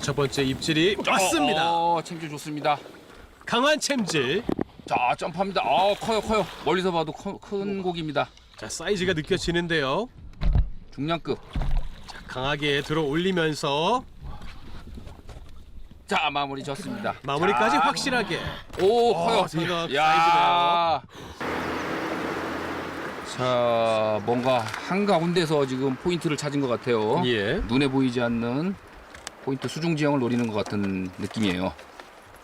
첫 번째 입질이 왔습니다. 어, 챔질 좋습니다. 강한 챔질. 자, 점프합니다. 어, 커요, 커요. 멀리서 봐도 커- 큰 고기입니다. 자 사이즈가 느껴지는데요. 중량급. 자, 강하게 들어 올리면서 자, 마무리 좋습니다. 마무리까지 자, 확실하게. 오, 어, 커요. 생각 야. 자, 뭔가 한 가운데서 지금 포인트를 찾은 것 같아요. 예. 눈에 보이지 않는 포인트 수중 지형을 노리는 것 같은 느낌이에요.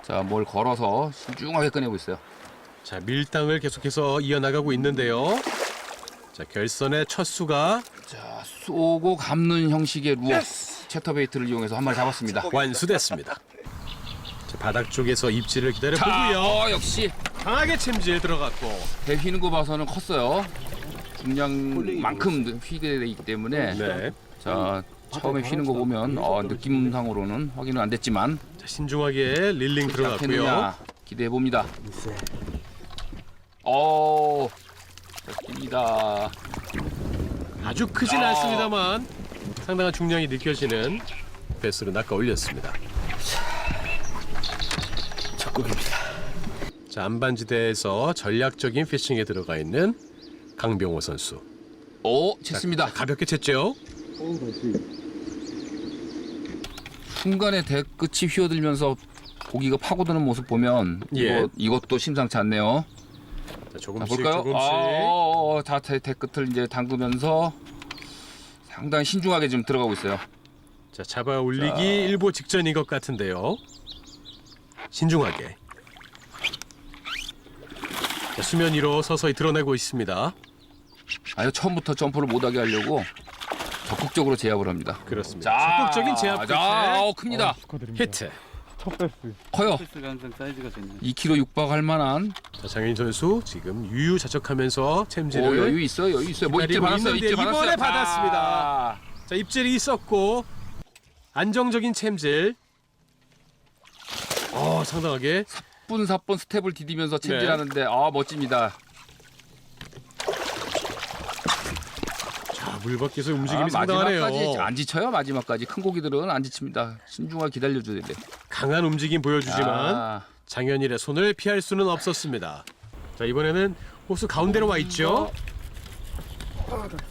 자, 뭘 걸어서 신중하게 꺼내고 있어요. 자 밀당을 계속해서 이어나가고 있는데요. 자 결선의 첫 수가 자, 쏘고 감는 형식의 루어 채터베이트를 이용해서 한 마리 잡았습니다. 완수됐습니다. 자, 바닥 쪽에서 입질을 기다려 자, 보고요. 어, 역시 강하게 챔질 들어갔고 배 휘는 거 봐서는 컸어요. 중량만큼 휘게 되기 때문에 네. 자 처음에 휘는 거 보면 어, 느낌상으로는 확인은 안 됐지만 자, 신중하게 릴링 들어갔고요. 기대해 봅니다. 어, 깁니다. 아주 크진 아. 않습니다만 상당한 중량이 느껴지는 배스로 낚아 올렸습니다. 적극입니다. 자 안반지대에서 전략적인 피싱에 들어가 있는 강병호 선수. 오, 쳤습니다. 가볍게 쳤죠. 순간에 대끝이 휘어들면서 고기가 파고드는 모습 보면 예. 이거, 이것도 심상치 않네요. 자, 자, 조금씩 볼까요? 조금씩. 아, 어, 어, 자, 대, 대끝을 이제 담그면서 상당히 신중하게 지금 들어가고 있어요. 자 잡아 올리기 자. 일보 직전인 것 같은데요. 신중하게. 자, 수면 위로 서서히 드러내고 있습니다. 아유 처음부터 점프를 못하게 하려고 적극적으로 제압을 합니다. 그렇습니다. 자, 적극적인 제압 자, 끝에 어, 큽니다. 축하드립니다. 히트. 첫 베스. 커요. 항상 사이즈가 좋네요. 2kg 육박할 만한 자, 장현인 선수 지금 유유자적하면서 오, 챔질을 여유 있어요, 여유 있어요. 뭐 입질 기다리고 받았어요, 있는데 입질 받았어요. 이번에 받았습니다. 아, 자 입질이 있었고 안정적인 챔질. 어 상당하게 분사분 스텝을 디디면서 네. 챔질하는데 아 멋집니다. 물밖에서 움직임이 아, 마지막까지 상당하네요. 안 지쳐요. 마지막까지 큰 고기들은 안 지칩니다. 신중하게 기다려줘야 돼. 강한 움직임 보여주지만 아, 장현일의 손을 피할 수는 없었습니다. 자 이번에는 호수 가운데로 와 있죠.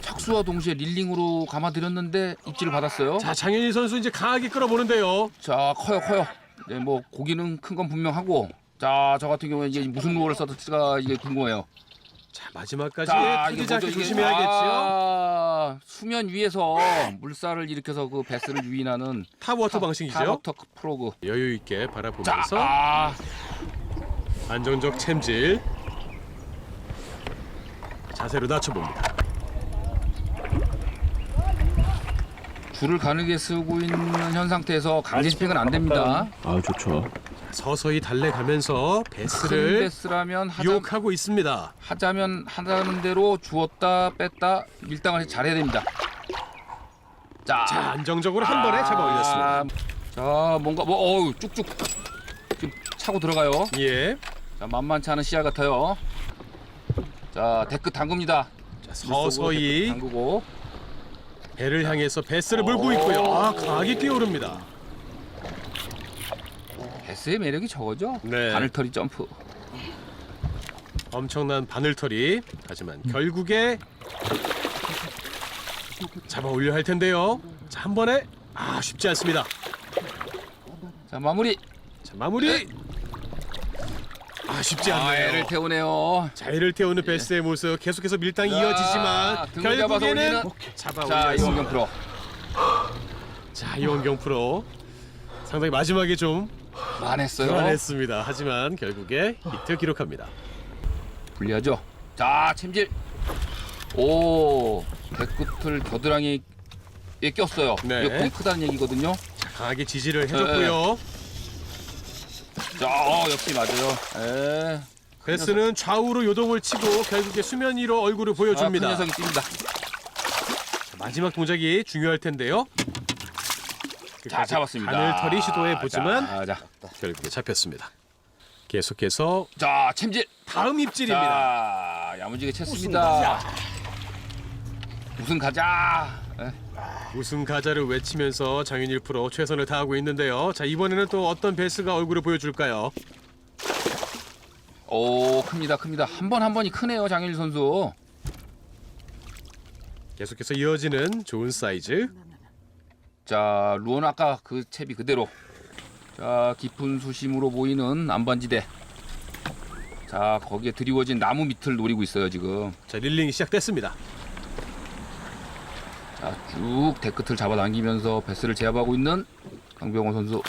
착수와 동시에 릴링으로 감아들였는데 입질을 받았어요. 자 장현일 선수 이제 강하게 끌어보는데요. 자 커요 커요. 네, 뭐 고기는 큰 건 분명하고 자 저 같은 경우에 이제 무슨 루어를 써도가 이게 궁금해요. 자 마지막까지 터지지 않게? 조심해야겠죠. 아, 수면 위에서 물살을 일으켜서 그 베스를 유인하는 탑워터 방식이죠. 타워터 프로그. 여유 있게 자, 바라보면서 아, 안정적 챔질 자세로 낮춰봅니다. 줄을 가늘게 쓰고 있는 현 상태에서 강제 집행은 안 됩니다. 아 좋죠. 서서히 달래가면서 큰 베스를 베스라면 하자, 유혹하고 있습니다. 하자면 하자는 대로 주었다 뺐다 밀당을 잘해야 됩니다. 자, 자 안정적으로 한 번에 잡아 올렸습니다. 아, 자, 뭔가 뭐 어우 쭉쭉 지금 차고 들어가요. 예. 자, 만만치 않은 씨알 같아요. 자, 대끝 담굽니다. 자, 서서히 담그고 배를 향해서 베스를 물고 있고요. 아 강하게 뛰어오릅니다. 베스의 매력이 저거죠. 네. 바늘털이 점프. 엄청난 바늘털이 하지만 결국에 잡아 올려 할 텐데요. 자, 한 번에 아 쉽지 않습니다. 자, 마무리. 자 마무리. 아 쉽지 아, 애를 않네요. 태우네요. 자 이를 태우는 베스의 모습 계속해서 밀당이 자, 이어지지만 등을 잡아서 결국에는 올리는. 잡아 자, 올렸습니다. 이원경 프로. 자 이원경 프로 상당히 마지막에 좀 만했어요. 불안했습니다. 하지만 결국에 히트 기록합니다. 불리하죠. 자, 챔질. 오, 배끝을 겨드랑이에 꼈어요. 네. 이게 공이 크다는 얘기거든요. 자, 강하게 지지를 해줬고요. 자, 어, 역시 맞아요. 에. 베스는 좌우로 요동을 치고 결국에 수면 위로 얼굴을 아, 큰 보여줍니다. 녀석이. 자, 마지막 동작이 중요할 텐데요. 자, 잡았습니다. 바늘털이 시도해 보지만 자, 자, 결국에 잡혔습니다. 계속해서 자, 챔질. 다음 입질입니다. 자, 야무지게 쳤습니다. 우승 가자. 에. 우승 가자를 외치면서 장윤일 프로 최선을 다하고 있는데요. 자 이번에는 또 어떤 베스가 얼굴을 보여줄까요? 오 큽니다 큽니다 한 번 한 번이 크네요 장윤일 선수 계속해서 이어지는 좋은 사이즈. 자 루어는 아까 그 채비 그대로 자 깊은 수심으로 보이는 안반지대 자 거기에 드리워진 나무 밑을 노리고 있어요 지금 자 릴링이 시작됐습니다. 자쭉 대끝을 잡아당기면서 배스를 제압하고 있는 강병호 선수.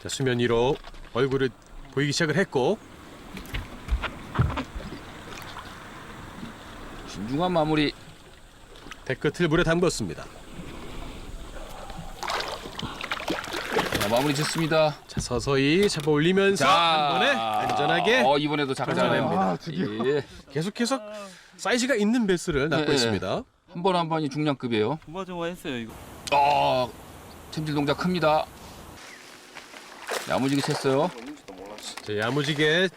자 수면 위로 얼굴을 보이기 시작을 했고. 신중한 마무리. 대끝을 물에 담궜습니다. 자, 마무리 짓습니다. 자 서서히 잡아 올리면서 한 번에 안전하게 어 이번에도 잡아냅니다. 예. 계속해서 사이즈가 있는 베스를 낳고 네, 있습니다. 한 번 한 번이 중량급이에요 조마조마했어요 이거. 어 챔질 동작 큽니다 야무지게 쳤어요 자, 야무지게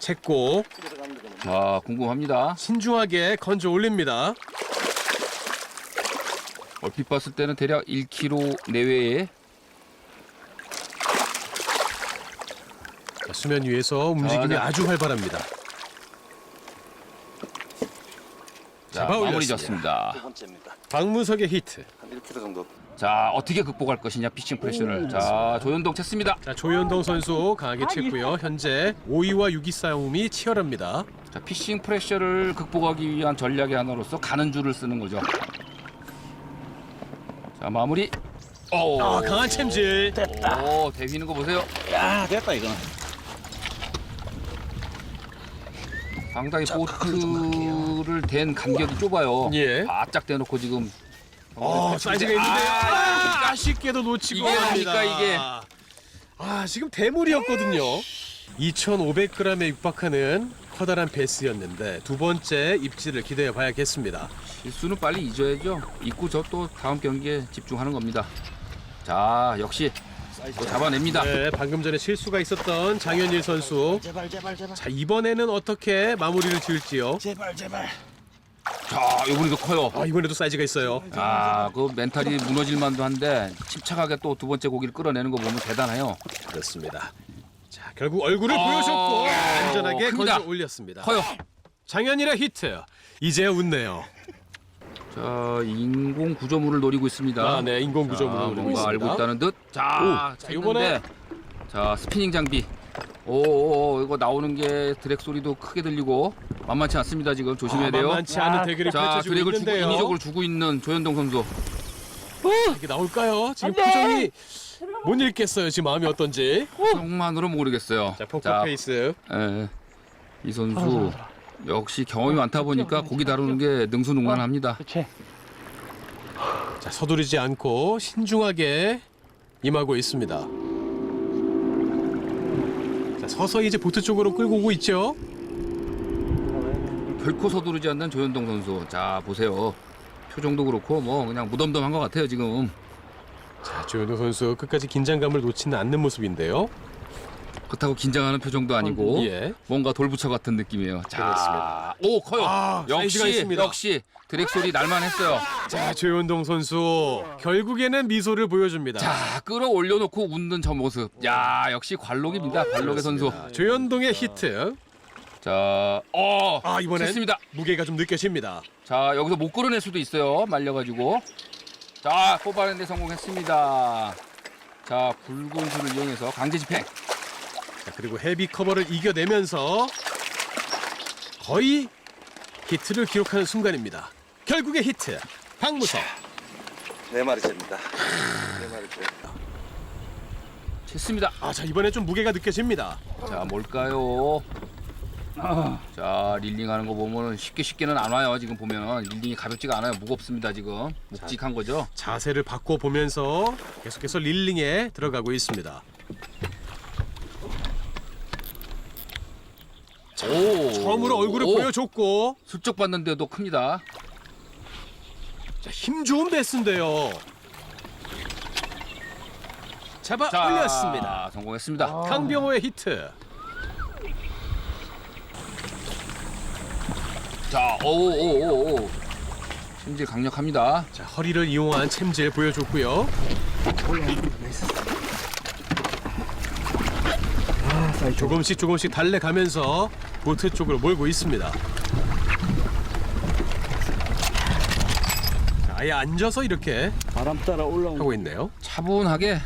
챘고 자 궁금합니다 신중하게 건져 올립니다. 얼핏 봤을 때는 대략 1kg 내외에 자, 수면 위에서 움직임이 네. 아주 활발합니다. 자, 잡아 마무리 올렸습니다. 졌습니다. 두 번째입니다. 박무석의 히트. 한 1kg 정도. 자 어떻게 극복할 것이냐 피칭 프레셔를. 자 조현동 쳤습니다. 자 조현동 선수 강하게 쳤고요. 현재 5위와 6위 싸움이 치열합니다. 자 피싱 프레셔를 극복하기 위한 전략의 하나로서 가는 줄을 쓰는 거죠. 자 마무리. 오, 아 강한 챔질. 오 대휘는 거 보세요. 야 됐다 이거는. 상당히 보트를 댄 간격이 좁아요. 예. 바짝 대놓고 지금. 어 사이즈가 있는데요. 아, 아, 아쉽게도 놓치고 이게. 뭡니까, 이게? 아 지금 대물이었거든요. 2,500g에 육박하는 커다란 베스였는데 두 번째 입질을 기대해 봐야겠습니다. 실수는 빨리 잊어야죠. 잊고 저 또 다음 경기에 집중하는 겁니다. 자, 역시 또 잡아냅니다. 네, 방금 전에 실수가 있었던 장현일 선수. 제발 제발 제발. 자 이번에는 어떻게 마무리를 지을지요? 제발 제발. 자, 이번에도 커요. 아 이번에도 사이즈가 있어요. 아, 그 멘탈이 무너질 만도 한데 침착하게 또 두 번째 고기를 끌어내는 거 보면 대단해요. 그렇습니다. 자 결국 얼굴을 아, 보여줬고 안전하게 큽니다. 건져 올렸습니다. 커요. 장현일의 히트. 이제야 웃네요. 자, 인공 구조물을 노리고 있습니다. 아, 네, 인공 자, 구조물을 노리고 뭔가 있습니다. 알고 있다는 듯. 자, 오, 자, 이번에 자, 스피닝 장비. 오, 오, 오, 이거 나오는 게 드랙 소리도 크게 들리고 만만치 않습니다. 지금 조심해야 아, 돼요. 만만치 않은 대결이 자, 펼쳐지고 드랙을 주고 있는데요. 인위적으로 주고 있는 조현동 선수. 이게 나올까요? 지금 표정이 못 읽겠어요. 지금 마음이 어떤지. 형만으로 모르겠어요. 자, 포커 페이스. 예, 이 선수 역시 경험이 많다 보니까 고기 다루는 게 능수능란합니다. 자, 서두르지 않고 신중하게 임하고 있습니다. 자, 서서히 이제 보트 쪽으로 끌고 오고 있죠. 결코 서두르지 않는 조현동 선수. 자 보세요. 표정도 그렇고 뭐 그냥 무덤덤한 것 같아요 지금. 자, 조현우 선수 끝까지 긴장감을 놓치는 않는 모습인데요. 그렇다고 긴장하는 표정도 아니고 예. 뭔가 돌부처 같은 느낌이에요. 자, 그렇습니다. 오 커요. 아, 사이즈가 역시 있습니다. 역시 드랙 소리 날만 했어요. 자, 조현동 선수 결국에는 미소를 보여줍니다. 자 끌어올려 놓고 웃는 저 모습. 야 역시 관록입니다. 관록의 선수. 자, 조현동의 히트. 자, 어, 아, 이번엔 좋습니다. 무게가 좀 느껴집니다. 자 여기서 못 끌어낼 수도 있어요 말려가지고 자 뽑아내는데 성공했습니다 자 붉은 줄을 이용해서 강제 집행 자, 그리고 헤비 커버를 이겨내면서 거의 히트를 기록하는 순간입니다. 결국의 히트. 박무석. 네 마리째입니다. 네 마리째. 쳤습니다 아, 자, 이번에 좀 무게가 느껴집니다. 자 뭘까요 자 릴링 하는 거 보면 쉽게 쉽게는 안 와요 지금 보면은 릴링이 가볍지가 않아요 무겁습니다 지금 묵직한 거죠 자세를 바꿔 보면서 계속해서 릴링에 들어가고 있습니다. 오 처음으로 얼굴을 오, 보여줬고 슬쩍 봤는데도 큽니다 자, 힘 좋은 베스인데요. 잡아 자 올렸습니다. 성공했습니다 강병호의 히트. 자 오오오오 찜질 강력합니다. 자, 허리를 이용한 챔질 보여줬고요. 조금씩 조금씩 달래가면서 보트 쪽으로 몰고 있습니다. 자, 아예 앉아서 이렇게 바람 따라 올라오는 하고 있네요. 차분하게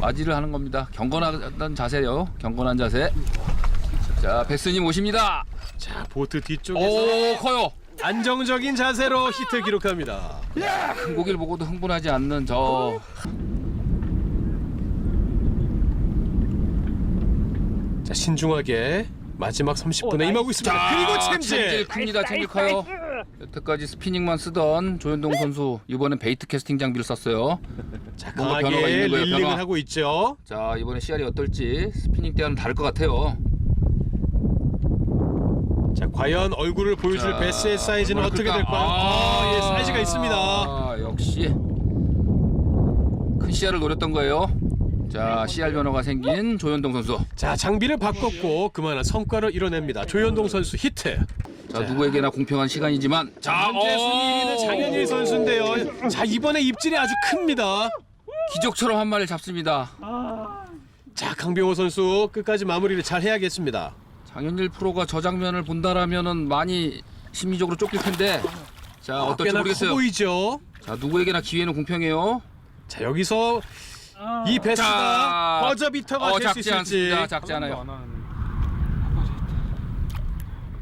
맞이를 하는 겁니다. 경건한 자세요. 경건한 자세. 자, 베스님 오십니다. 자, 보트 뒤쪽에서 오, 커요. 안정적인 자세로 히트 기록합니다. 큰 고기를 보고도 흥분하지 않는 저 자, 신중하게 마지막 30분에 임하고 있습니다. 그리고 챔질. 큽니다. 챔질 커요. 여태까지 스피닝만 쓰던 조현동 선수 이번엔 베이트 캐스팅 장비를 썼어요. 자, 뭔가 변화가 강하게 있는 거예요, 릴링을 변화. 하고 있죠. 자, 이번에 씨알이 어떨지 스피닝 때와는 다를 것 같아요. 자, 과연 얼굴을 보여줄 자, 베스의 사이즈는 얼마나 어떻게 클까? 될까요? 아, 예, 사이즈가 있습니다. 아, 역시 큰 씨알을 노렸던 거예요. 자, 씨알 변화가 생긴 조현동 선수. 자, 장비를 바꿨고 그만한 성과를 이뤄냅니다. 조현동 선수 히트. 자, 누구에게나 공평한 시간이지만 자, 현재 순위 1위는 장현일 선수인데요. 자, 이번에 입질이 아주 큽니다. 기적처럼 한 마리를 잡습니다. 자, 강병호 선수 끝까지 마무리를 잘 해야겠습니다. 장현일 프로가 저 장면을 본다라면은 많이 심리적으로 쫓길 텐데 자 어떨지 꽤나 커 모르겠어요. 보이죠? 자 누구에게나 기회는 공평해요. 자, 여기서 이 베스가 자, 버저비터가 어, 될 수 작지 있을지. 않습니다. 작지 않아요. 안 하는데.